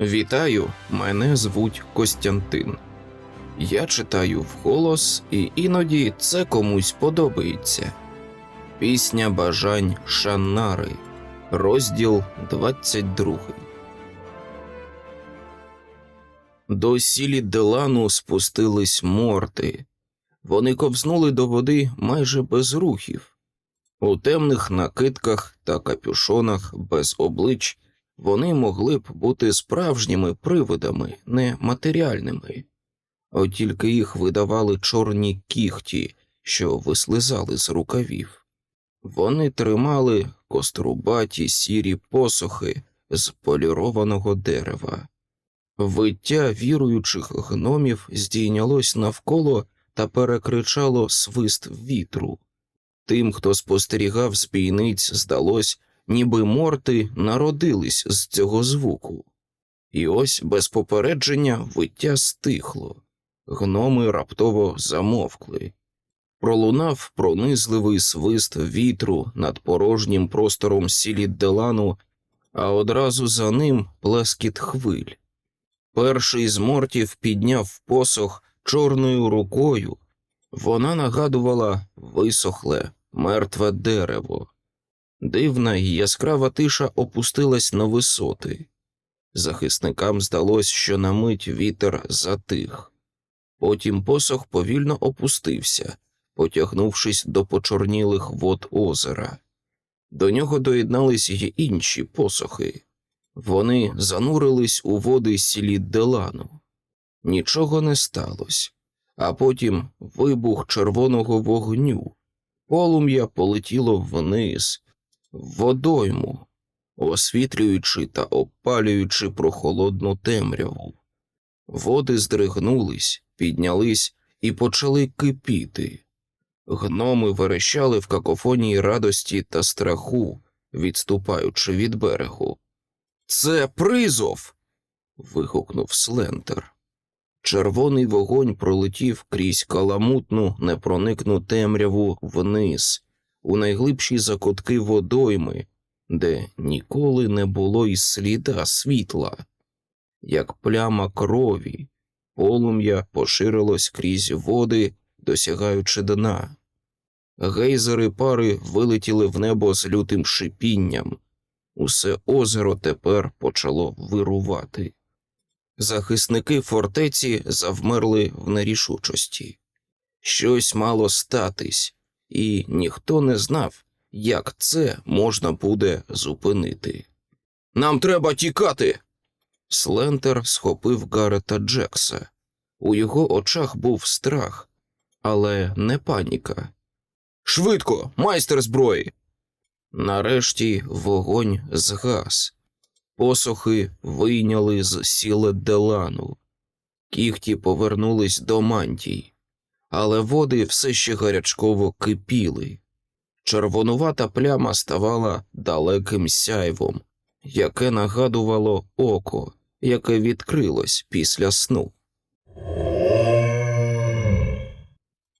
Вітаю, мене звуть Костянтин. Я читаю вголос, і іноді це комусь подобається. Пісня бажань Шаннари, розділ 22. До сілі Делану спустились морти. Вони ковзнули до води майже без рухів. У темних накидках та капюшонах без облич вони могли б бути справжніми привидами, не матеріальними, от тільки їх видавали чорні кіхті, що вислизали з рукавів. Вони тримали кострубаті сірі посохи з полірованого дерева. Виття віруючих гномів здійнялось навколо та перекричало свист вітру. Тим, хто спостерігав з бійниць, здалось, ніби морти народились з цього звуку. І ось без попередження виття стихло, гноми раптово замовкли. Пролунав пронизливий свист вітру над порожнім простором сілі Делану, а одразу за ним плескіт хвиль. Перший з мортів підняв посох чорною рукою. Вона нагадувала висохле, мертве дерево. Дивна і яскрава тиша опустилась на висоти. Захисникам здалось, що на мить вітер затих. Потім посох повільно опустився, потягнувшись до почорнілих вод озера. До нього доєднались й інші посохи. Вони занурились у води сілі Делану. Нічого не сталося, а потім вибух червоного вогню. Полум'я полетіло вниз, водойму, освітлюючи та обпалюючи прохолодну темряву. Води здригнулись, піднялись і почали кипіти. Гноми верещали в какофонії радості та страху, відступаючи від берегу. Це призов. вигукнув Слентер. Червоний вогонь пролетів крізь каламутну, непроникну темряву вниз, у найглибші закутки водойми, де ніколи не було й сліда світла. Як пляма крові, полум'я поширилось крізь води, досягаючи дна. Гейзери пари вилетіли в небо з лютим шипінням. Усе озеро тепер почало вирувати. Захисники фортеці завмерли в нерішучості. Щось мало статись, і ніхто не знав, як це можна буде зупинити. Нам треба тікати. Слентер схопив Гарета Джекса. У його очах був страх, але не паніка. Швидко, майстер зброї. Нарешті вогонь згас. Посохи вийняли з сіле Делану. Кіхті повернулись до мантій, але води все ще гарячково кипіли. Червонувата пляма ставала далеким сяйвом, яке нагадувало око, яке відкрилось після сну.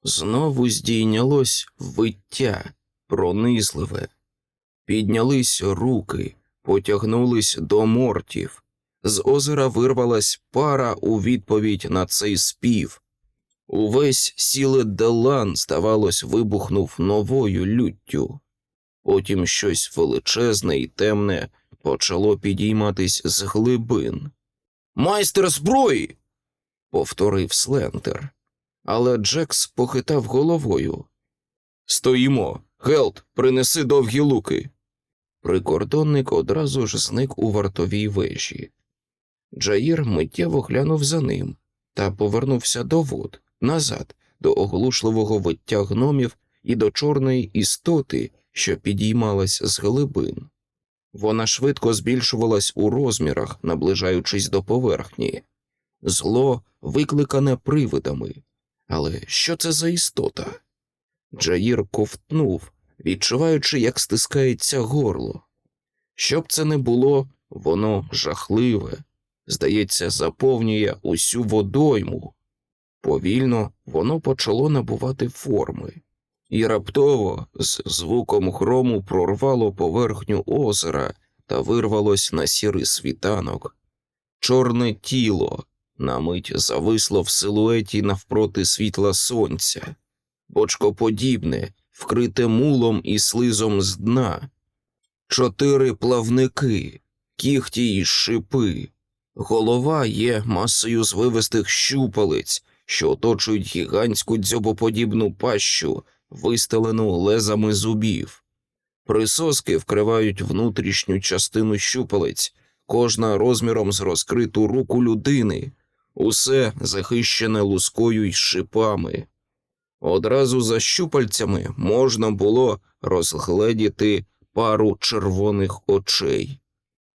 Знову здійнялось виття, пронизливе. Піднялись руки, потягнулись до мортів. З озера вирвалась пара у відповідь на цей спів. Увесь сіле Делан, здавалось, вибухнув новою люттю. Потім щось величезне і темне почало підійматись з глибин. Майстер зброї. повторив Слентер. Але Джекс похитав головою. Стоїмо. Гелт, принеси довгі луки. Прикордонник одразу ж зник у вартовій вежі. Джаїр миттєво глянув за ним та повернувся до вод, назад, до оглушливого виття гномів і до чорної істоти, що підіймалась з глибин. Вона швидко збільшувалась у розмірах, наближаючись до поверхні. Зло викликане привидами. Але що це за істота? Джаїр ковтнув, відчуваючи, як стискається горло. Щоб це не було, воно жахливе, здається, заповнює усю водойму. Повільно воно почало набувати форми, і раптово з звуком грому прорвало поверхню озера та вирвалось на сірий світанок. Чорне тіло на мить зависло в силуеті навпроти світла сонця, бочкоподібне, вкрите мулом і слизом з дна, чотири плавники, кіхті й шипи. Голова є масою звивистих щупалець, що оточують гігантську дзьобоподібну пащу, вистелену лезами зубів. Присоски вкривають внутрішню частину щупалець, кожна розміром з розкриту руку людини, усе захищене лускою й шипами. Одразу за щупальцями можна було розгледіти пару червоних очей.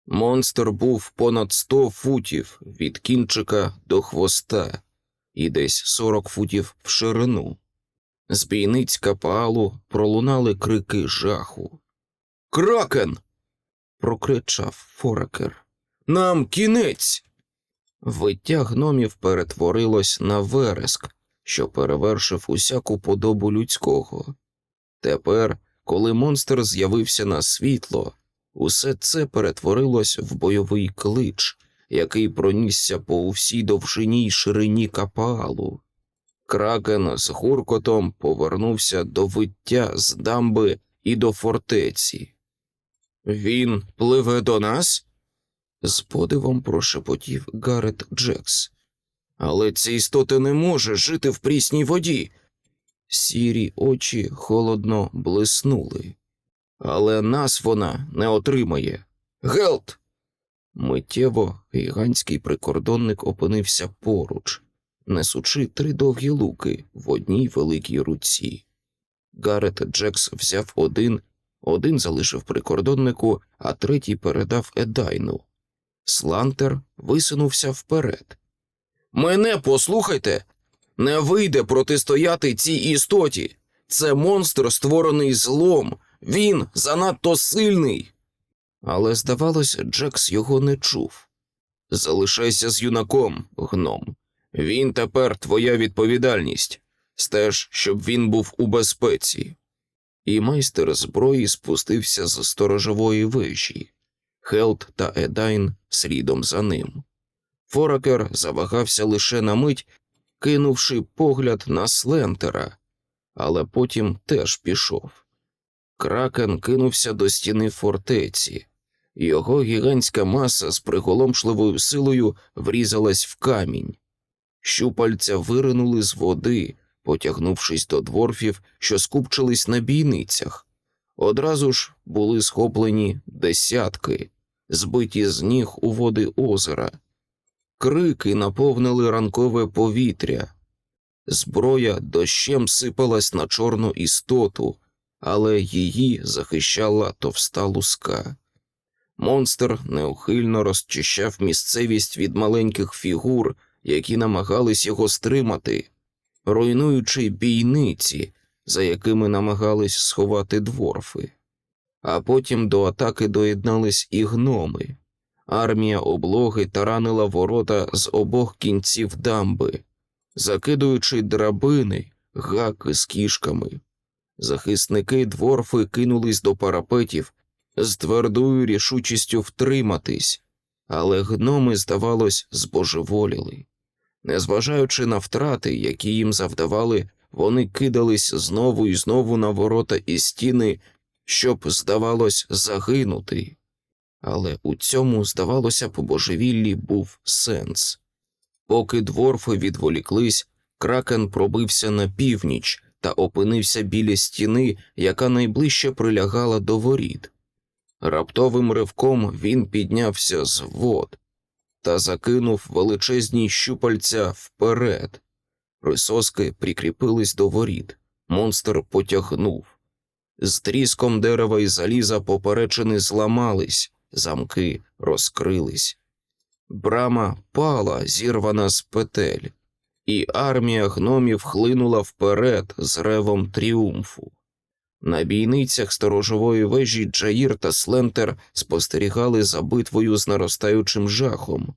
Монстр був понад сто футів від кінчика до хвоста і десь сорок футів в ширину. З бійниць капалу пролунали крики жаху. Кракен. прокричав Форекер. Нам кінець. Виття гномів перетворилось на вереск, що перевершив усяку подобу людського. Тепер, коли монстр з'явився на світло, усе це перетворилось в бойовий клич, який пронісся по всій довжині й ширині капалу. Кракен з гуркотом повернувся до виття з дамби і до фортеці. Він пливе до нас? з подивом прошепотів Гарет Джекс. Але ця істота не може жити в прісній воді. Сірі очі холодно блиснули. Але нас вона не отримає. Гелт! Миттєво гігантський прикордонник опинився поруч, несучи три довгі луки в одній великій руці. Гарет Джекс взяв один, один залишив прикордоннику, а третій передав Едайну. Слантер висунувся вперед. Мене послухайте, не вийде протистояти цій істоті. Це монстр, створений злом. Він занадто сильний. Але, здавалось, Джекс його не чув. Залишайся з юнаком, гном. Він тепер твоя відповідальність. Стеж, щоб він був у безпеці. І майстер зброї спустився з сторожової вежі. Хелт та Едайн слідом за ним. Форакер завагався лише на мить, кинувши погляд на Слентера, але потім теж пішов. Кракен кинувся до стіни фортеці. Його гігантська маса з приголомшливою силою врізалась в камінь. Щупальця виринули з води, потягнувшись до дворфів, що скупчились на бійницях. Одразу ж були схоплені десятки, збиті з ніг у води озера. Крики наповнили ранкове повітря. Зброя дощем сипалась на чорну істоту, але її захищала товста луска. Монстр неухильно розчищав місцевість від маленьких фігур, які намагались його стримати, руйнуючи бійниці, за якими намагались сховати дворфи. А потім до атаки доєднались і гноми. Армія облоги таранила ворота з обох кінців дамби, закидуючи драбини, гаки з кішками. Захисники дворфи кинулись до парапетів з твердою рішучістю втриматись, але гноми, здавалось, збожеволіли. Незважаючи на втрати, які їм завдавали, вони кидались знову і знову на ворота і стіни, щоб, здавалось, загинути. Але у цьому, здавалося, по божевіллі був сенс. Поки дворфи відволіклись, кракен пробився на північ та опинився біля стіни, яка найближче прилягала до воріт. Раптовим ривком він піднявся з вод та закинув величезні щупальця вперед. Присоски прикріпились до воріт. Монстр потягнув. З тріском дерева і заліза поперечини зламались, замки розкрились. Брама пала, зірвана з петель, і армія гномів хлинула вперед з ревом тріумфу. На бійницях сторожової вежі Джаїр та Слентер спостерігали за битвою з наростаючим жахом.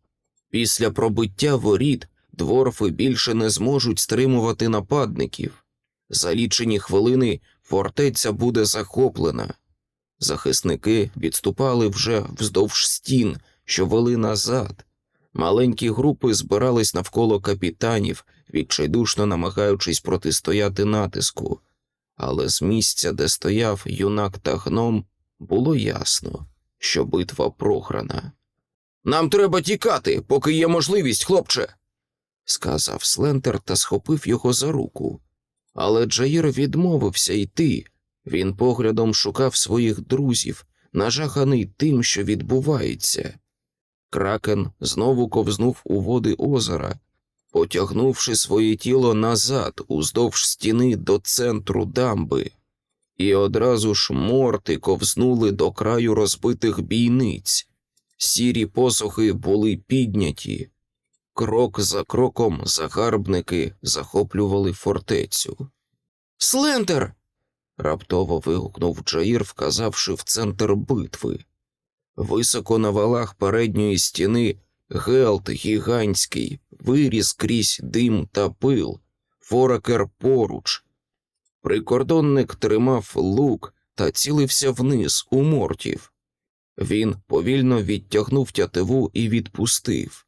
Після пробиття воріт дворфи більше не зможуть стримувати нападників. За лічені хвилини фортеця буде захоплена. Захисники відступали вже вздовж стін, що вели назад, Маленькі групи збирались навколо капітанів, відчайдушно намагаючись протистояти натиску, але з місця, де стояв юнак та гном, було ясно, що битва програна. Нам треба тікати, поки є можливість, хлопче, сказав Слентер та схопив його за руку. Але Джаїр відмовився йти. Він поглядом шукав своїх друзів, нажаханий тим, що відбувається. Кракен знову ковзнув у води озера, потягнувши своє тіло назад уздовж стіни до центру дамби, і одразу ж морти ковзнули до краю розбитих бійниць. Сірі посохи були підняті. Крок за кроком загарбники захоплювали фортецю. Слендер. раптово вигукнув Джаїр, вказавши в центр битви. Високо на валах передньої стіни гелт гігантський, виріс крізь дим та пил, форакер поруч. Прикордонник тримав лук та цілився вниз у мортів. Він повільно відтягнув тятиву і відпустив.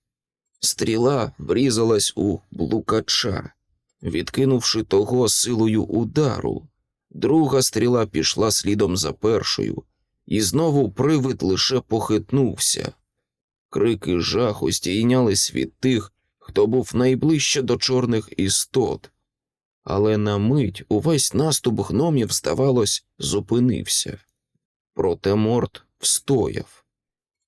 Стріла врізалась у блукача, відкинувши того силою удару. Друга стріла пішла слідом за першою, і знову привид лише похитнувся. Крики жаху стійнялись від тих, хто був найближче до чорних істот. Але на мить увесь наступ гномів, здавалось, зупинився. Проте морт встояв.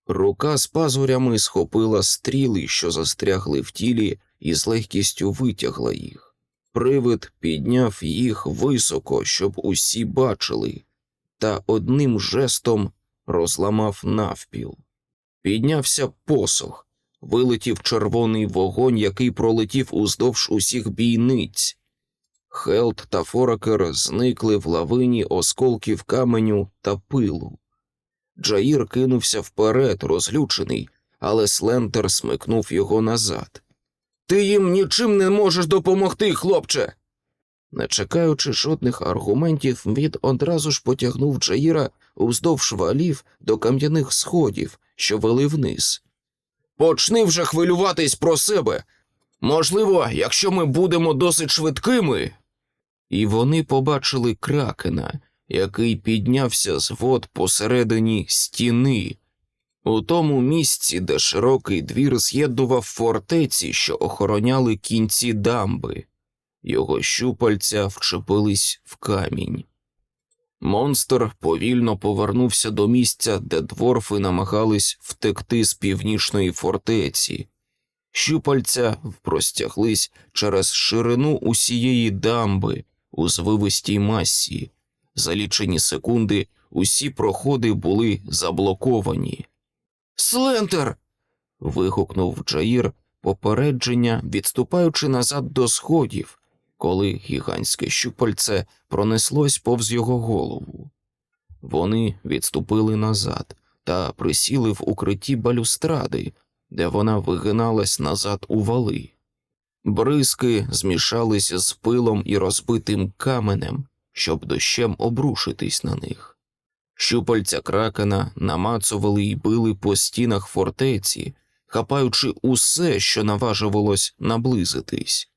Рука з пазурями схопила стріли, що застрягли в тілі, і з легкістю витягла їх. Привид підняв їх високо, щоб усі бачили, та одним жестом розламав навпіл. Піднявся посох, вилетів червоний вогонь, який пролетів уздовж усіх бійниць. Хелт та Форакер зникли в лавині осколків каменю та пилу. Джаїр кинувся вперед, розлючений, але Слентер смикнув його назад. Ти їм нічим не можеш допомогти, хлопче. Не чекаючи жодних аргументів, він одразу ж потягнув Джаїра уздовж валів до кам'яних сходів, що вели вниз. Почни вже хвилюватись про себе. Можливо, якщо ми будемо досить швидкими. І вони побачили кракена, який піднявся з вод посередині стіни, у тому місці, де широкий двір з'єднував фортеці, що охороняли кінці дамби. Його щупальця вчепились в камінь. Монстр повільно повернувся до місця, де дворфи намагались втекти з північної фортеці. Щупальця простяглись через ширину усієї дамби у звивистій масі. За лічені секунди усі проходи були заблоковані. Слентер. вигукнув Джаїр попередження, відступаючи назад до сходів, коли гігантське щупальце пронеслось повз його голову. Вони відступили назад та присіли в укритті балюстради, де вона вигиналась назад у вали. Бризки змішалися з пилом і розбитим каменем, щоб дощем обрушитись на них. Щупальця кракена намацували й били по стінах фортеці, хапаючи усе, що наважувалось наблизитись.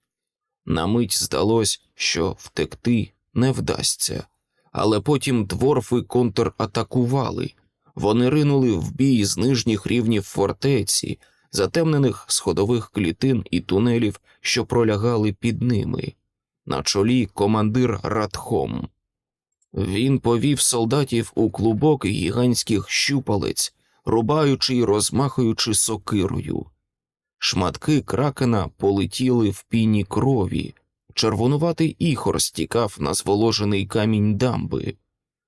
На мить здалось, що втекти не вдасться, але потім дворфи контратакували. Вони ринули в бій з нижніх рівнів фортеці, затемнених сходових клітин і тунелів, що пролягали під ними. На чолі командир Радхом. Він повів солдатів у клубок гігантських щупалець, рубаючи й розмахуючи сокирою. Шматки кракена полетіли в піні крові, червонуватий іхор стікав на зволожений камінь дамби,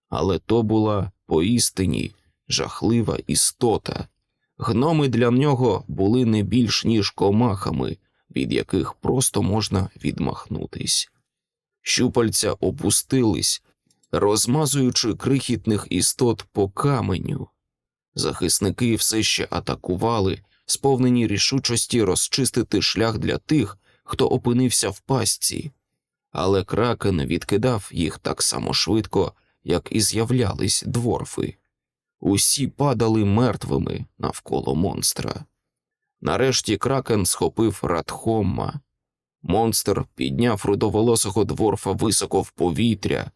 але то була поістині жахлива істота. Гноми для нього були не більш ніж комахами, від яких просто можна відмахнутись. Щупальця опустились, розмазуючи крихітних істот по каменю. Захисники все ще атакували, сповнені рішучості розчистити шлях для тих, хто опинився в пастці, але кракен відкидав їх так само швидко, як і з'являлись дворфи. Усі падали мертвими навколо монстра. Нарешті кракен схопив Радхомма. Монстр підняв рудоволосого дворфа високо в повітря.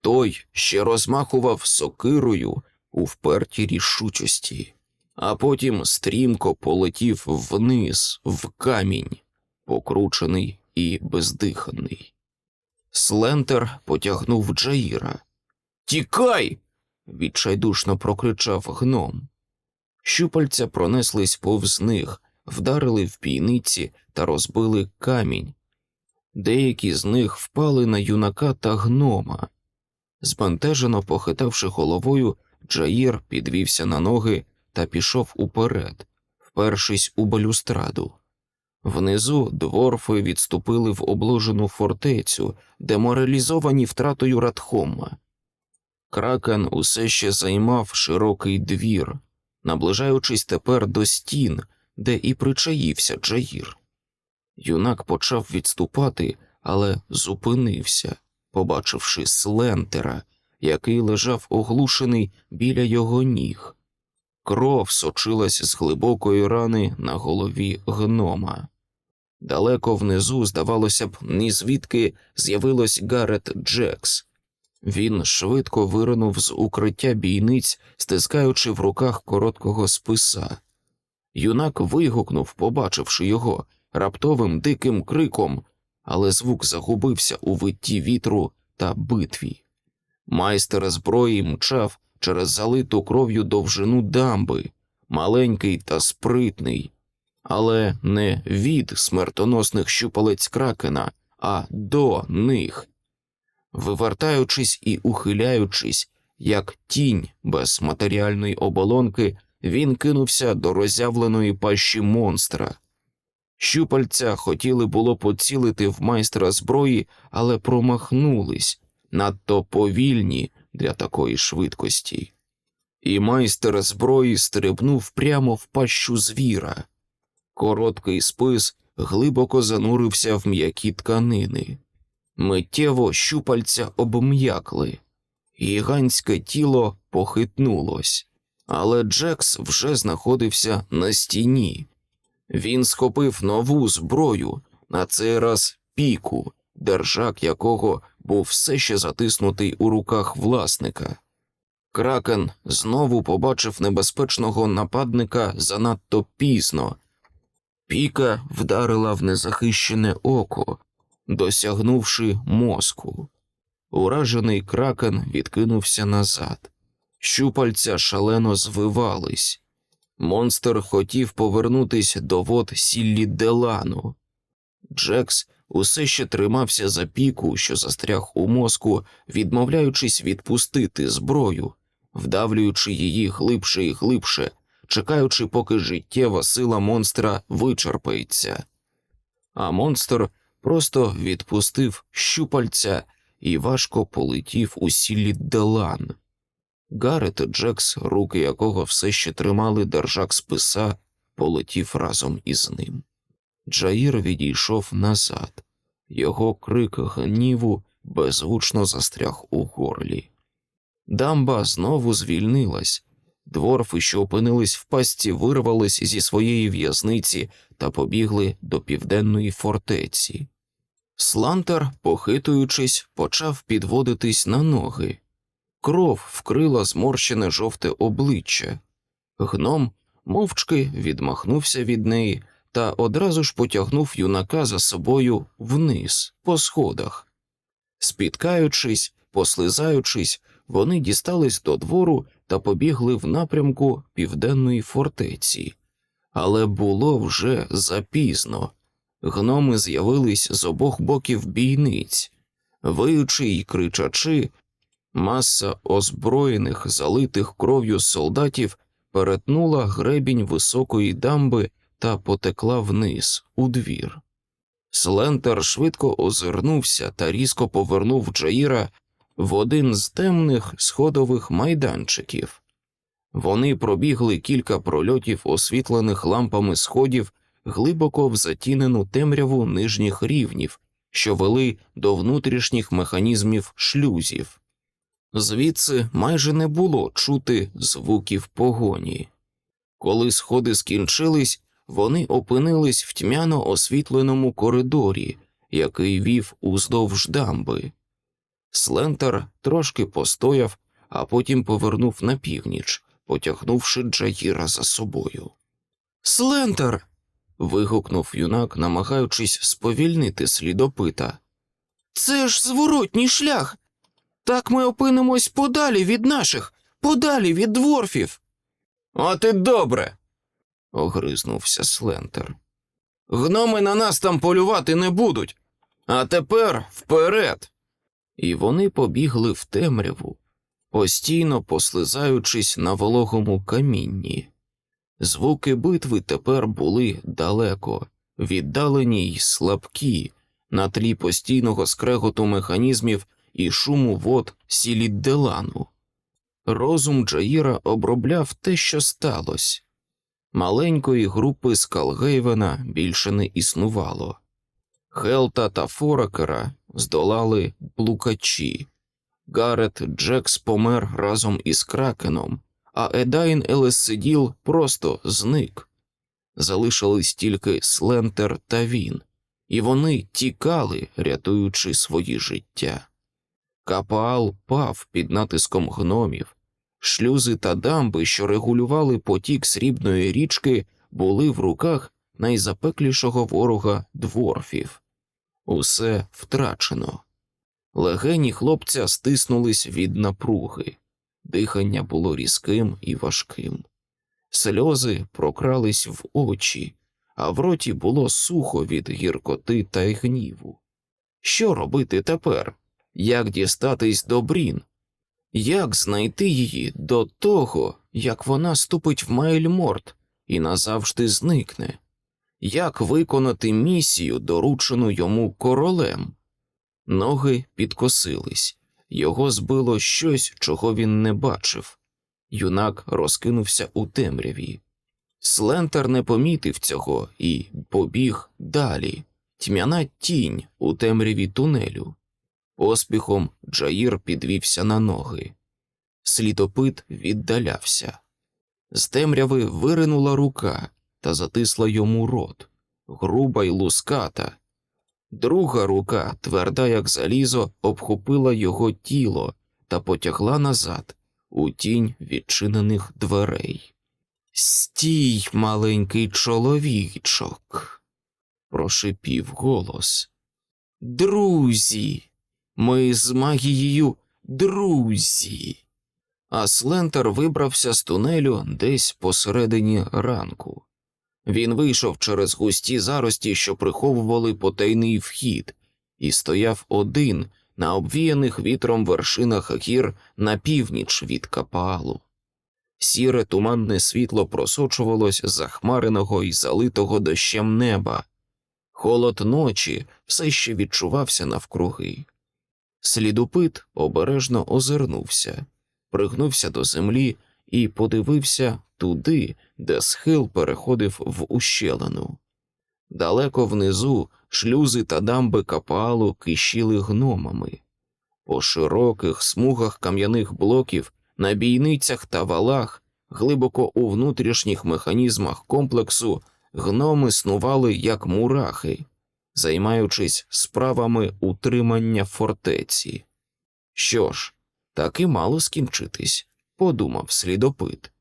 Той ще розмахував сокирою у впертій рішучості, а потім стрімко полетів вниз в камінь, покручений і бездиханий. Слентер потягнув Джаїра. Тікай. відчайдушно прокричав гном. Щупальця пронеслись повз них, вдарили в пійниці та розбили камінь. Деякі з них впали на юнака та гнома. Збентежено похитавши головою, Джаїр підвівся на ноги та пішов уперед, впершись у балюстраду. Внизу дворфи відступили в обложену фортецю, деморалізовані втратою Радхома. Кракен усе ще займав широкий двір, наближаючись тепер до стін, де і причаївся Джаїр. Юнак почав відступати, але зупинився, побачивши слентера, який лежав оглушений біля його ніг. Кров сочилась з глибокої рани на голові гнома. Далеко внизу, здавалося б, ні звідки з'явилось Гарет Джекс. Він швидко виринув з укриття бійниць, стискаючи в руках короткого списа. Юнак вигукнув, побачивши його, раптовим диким криком, але звук загубився у витті вітру та битві. Майстер зброї мчав через залиту кров'ю довжину дамби, маленький та спритний, але не від смертоносних щупалець кракена, а до них. Вивертаючись і ухиляючись, як тінь без матеріальної оболонки, він кинувся до роззявленої пащі монстра. Щупальця хотіли було поцілити в майстра зброї, але промахнулись надто повільні для такої швидкості. І майстер зброї стрибнув прямо в пащу звіра. Короткий спис глибоко занурився в м'які тканини. Миттєво щупальця обм'якли, гігантське тіло похитнулось, але Джекс вже знаходився на стіні. Він схопив нову зброю, на цей раз піку, держак якого був все ще затиснутий у руках власника. Кракен знову побачив небезпечного нападника занадто пізно. Піка вдарила в незахищене око, досягнувши мозку. Уражений кракен відкинувся назад. Щупальця шалено звивались. Монстр хотів повернутись до вод сіллі Делану. Джекс усе ще тримався за піку, що застряг у мозку, відмовляючись відпустити зброю, вдавлюючи її глибше і глибше, чекаючи, поки життєва сила монстра вичерпається. А монстр просто відпустив щупальця і важко полетів у сіллі Делан. Гарет Джекс, руки якого все ще тримали держак списа, полетів разом із ним. Джаїр відійшов назад, його крик гніву беззвучно застряг у горлі. Дамба знову звільнилась, дворфи, що опинились в пастці, вирвались зі своєї в'язниці та побігли до південної фортеці. Слантер, похитуючись, почав підводитись на ноги. Кров вкрила зморщене жовте обличчя. Гном мовчки відмахнувся від неї та одразу ж потягнув юнака за собою вниз, по сходах. Спіткаючись, послизаючись, вони дістались до двору та побігли в напрямку південної фортеці. Але було вже запізно. Гноми з'явились з обох боків бійниць, виючи й кричачи, маса озброєних, залитих кров'ю солдатів перетнула гребінь високої дамби та потекла вниз у двір. Слентер швидко озирнувся та різко повернув Джаїра в один з темних сходових майданчиків. Вони пробігли кілька прольотів освітлених лампами сходів глибоко в затінену темряву нижніх рівнів, що вели до внутрішніх механізмів шлюзів. Звідси майже не було чути звуків погоні. Коли сходи скінчились, вони опинились в тьмяно освітленому коридорі, який вів уздовж дамби. Слентер трошки постояв, а потім повернув на північ, потягнувши Джаїра за собою. Слентер. вигукнув юнак, намагаючись сповільнити слідопита. Це ж зворотній шлях. Так ми опинимось подалі від наших, подалі від дворфів. От і добре. Огризнувся Слентер. Гноми на нас там полювати не будуть. А тепер вперед. І вони побігли в темряву, постійно послизаючись на вологому камінні. Звуки битви тепер були далеко, віддалені й слабкі, на тлі постійного скреготу механізмів і шуму вод Сілідделану. Розум Джаїра обробляв те, що сталося. Маленької групи Скалгейвена більше не існувало. Хелта та Форакера здолали блукачі. Гарет Джекс помер разом із Кракеном, а Едайн Елесиділ просто зник. Залишились тільки Слентер та він, і вони тікали, рятуючи свої життя. Капаал пав під натиском гномів. Шлюзи та дамби, що регулювали потік срібної річки, були в руках найзапеклішого ворога дворфів. Усе втрачено. Легені хлопця стиснулись від напруги, дихання було різким і важким. Сльози прокрались в очі, а в роті було сухо від гіркоти та гніву. Що робити тепер? Як дістатись до Брін? Як знайти її до того, як вона ступить в Майльморт і назавжди зникне? Як виконати місію, доручену йому королем? Ноги підкосились, його збило щось, чого він не бачив. Юнак розкинувся у темряві. Слентер не помітив цього і побіг далі, тьмяна тінь у темряві тунелю. Поспіхом Джаїр підвівся на ноги. Слідопит віддалявся. З темряви виринула рука та затисла йому рот, груба й луската. Друга рука, тверда, як залізо, обхопила його тіло та потягла назад, у тінь відчинених дверей. Стій, маленький чоловічок, прошипів голос. Друзі, ми з магією друзі. А Слентер вибрався з тунелю десь посередині ранку. Він вийшов через густі зарості, що приховували потайний вхід, і стояв один на обвіяних вітром вершинах гір на північ від капалу. Сіре туманне світло просочувалось захмареного і залитого дощем неба. Холод ночі все ще відчувався навкруги. Слідопит обережно озирнувся, пригнувся до землі і подивився туди, де схил переходив в ущелину. Далеко внизу шлюзи та дамби капалу кишіли гномами. По широких смугах кам'яних блоків, на бійницях та валах, глибоко у внутрішніх механізмах комплексу, гноми снували як мурахи, займаючись справами утримання фортеці. Що ж, так і мало скінчитись, подумав слідопит,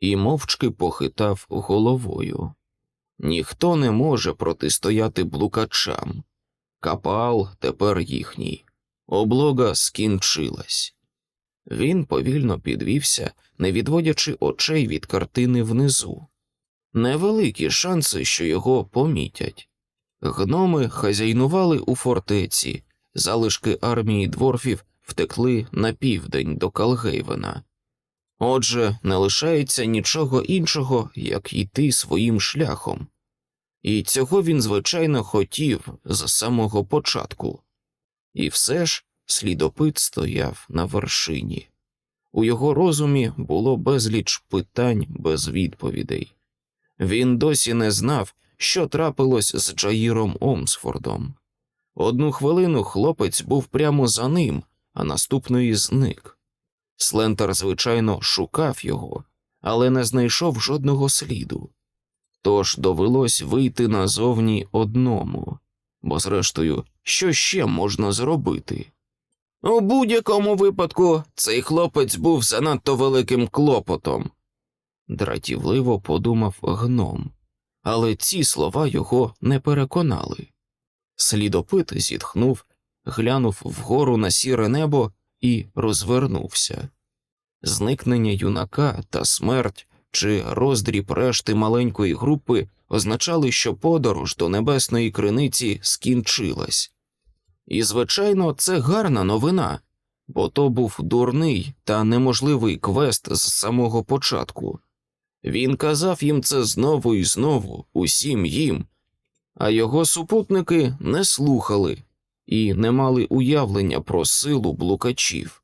і мовчки похитав головою. Ніхто не може протистояти блукачам. Капал тепер їхній. Облога скінчилась. Він повільно підвівся, не відводячи очей від картини внизу. Невеликі шанси, що його помітять. Гноми хазяйнували у фортеці, залишки армії дворфів втекли на південь до Калгейвена. Отже, не лишається нічого іншого, як йти своїм шляхом. І цього він, звичайно, хотів з самого початку. І все ж слідопит стояв на вершині. У його розумі було безліч питань без відповідей. Він досі не знав, що трапилось з Джаїром Омсфордом. Одну хвилину хлопець був прямо за ним, а наступної зник. Слентер, звичайно, шукав його, але не знайшов жодного сліду. Тож довелось вийти назовні одному, бо, зрештою, що ще можна зробити? У будь-якому випадку цей хлопець був занадто великим клопотом, дратівливо подумав гном, але ці слова його не переконали. Слідопит зітхнув, глянув вгору на сіре небо і розвернувся. Зникнення юнака та смерть чи роздріб решти маленької групи означали, що подорож до небесної криниці скінчилась. І, звичайно, це гарна новина, бо то був дурний та неможливий квест з самого початку. Він казав їм це знову і знову, усім їм, а його супутники не слухали і не мали уявлення про силу блукачів.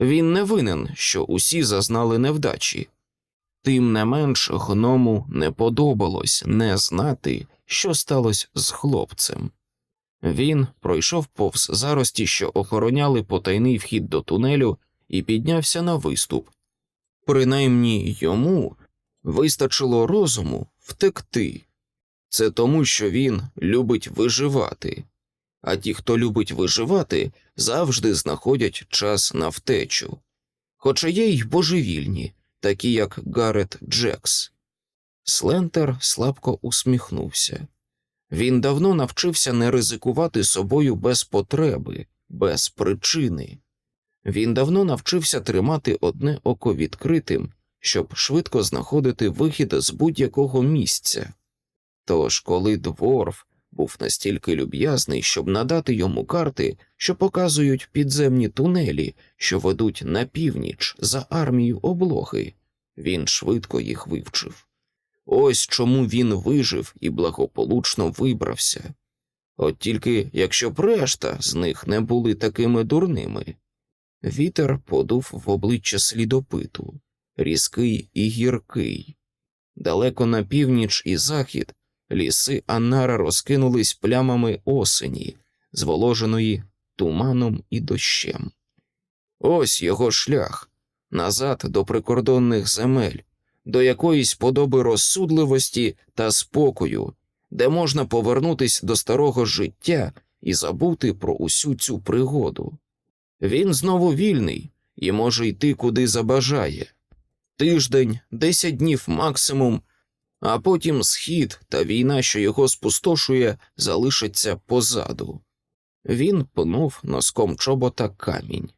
Він не винен, що усі зазнали невдачі. Тим не менш, гному не подобалось не знати, що сталося з хлопцем. Він пройшов повз зарості, що охороняли потайний вхід до тунелю, і піднявся на виступ. Принаймні йому вистачило розуму втекти. Це тому, що він любить виживати, а ті, хто любить виживати, завжди знаходять час на втечу. Хоча є й божевільні, такі як Гарет Джекс. Слентер слабко усміхнувся. Він давно навчився не ризикувати собою без потреби, без причини. Він давно навчився тримати одне око відкритим, щоб швидко знаходити вихід з будь-якого місця. Тож, коли дворф був настільки люб'язний, щоб надати йому карти, що показують підземні тунелі, що ведуть на північ за армію облоги, він швидко їх вивчив. Ось чому він вижив і благополучно вибрався. От тільки якщо б решта з них не були такими дурними. Вітер подув в обличчя слідопиту, різкий і гіркий. Далеко на північ і захід ліси Аннара розкинулись плямами осені, зволоженої туманом і дощем. Ось його шлях назад до прикордонних земель, до якоїсь подоби розсудливості та спокою, де можна повернутись до старого життя і забути про усю цю пригоду. Він знову вільний і може йти куди забажає. Тиждень, десять днів максимум, а потім схід та війна, що його спустошує, залишаться позаду. Він пнув носком чобота камінь.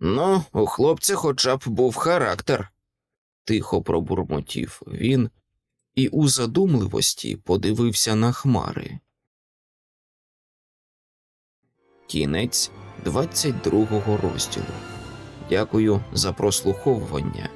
Ну, у хлопця хоча б був характер, тихо пробурмотів він і у задумливості подивився на хмари. Кінець 22 розділу. Дякую за прослуховування.